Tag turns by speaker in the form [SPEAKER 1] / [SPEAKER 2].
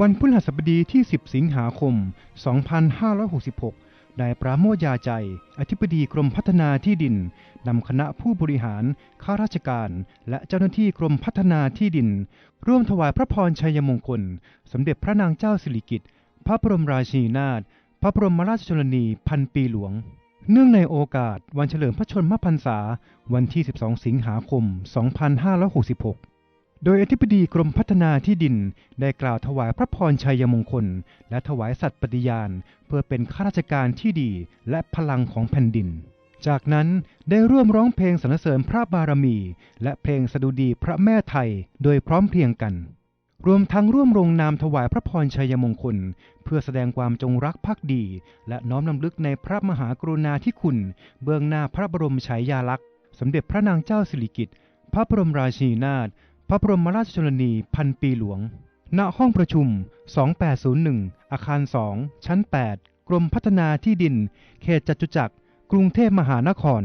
[SPEAKER 1] วันพฤหัสบดีที่ 10 สิงหาคม 2566ได้ปราโมทยาใจ อธิบดีกรมพัฒนาที่ดิน นำคณะผู้บริหาร ข้าราชการ และเจ้าหน้าที่กรมพัฒนาที่ดิน ร่วมถวายพระพรชัยมงคล สมเด็จพระนางเจ้าสิริกิติ์ พระบรมราชินีนาถ พระบรมราชชนนีพันปีหลวง เนื่องในโอกาสวันเฉลิมพระชนมพรรษา วันที่ 12 สิงหาคม 2566 โดยอธิบดีกรมพัฒนาที่ดินได้กล่าวถวายพระพรชัยมงคล และถวายสัตย์ปฏิญาณ เพื่อเป็นข้าราชการที่ดีและพลังของแผ่นดิน จากนั้นได้ร่วมร้องเพลงสรรเสริญพระบารมี และเพลงสดุดีพระแม่ไทยโดยพร้อมเพรียงกัน รวมทั้งร่วมลงนามถวายพระพรชัยมงคล เพื่อแสดงความจงรักภักดี และน้อมนำลึกในพระมหากรุณาธิคุณ เบื้องหน้าพระบรมฉายาลักษณ์ สมเด็จพระนางเจ้าสิริกิติ์พระบรมราชินีนาถ พระบรมราชชนนีพันปีหลวง ณ ห้องประชุม 2801 อาคาร 2 ชั้น 8 กรมพัฒนาที่ดิน เขตจตุจักร กรุงเทพมหานคร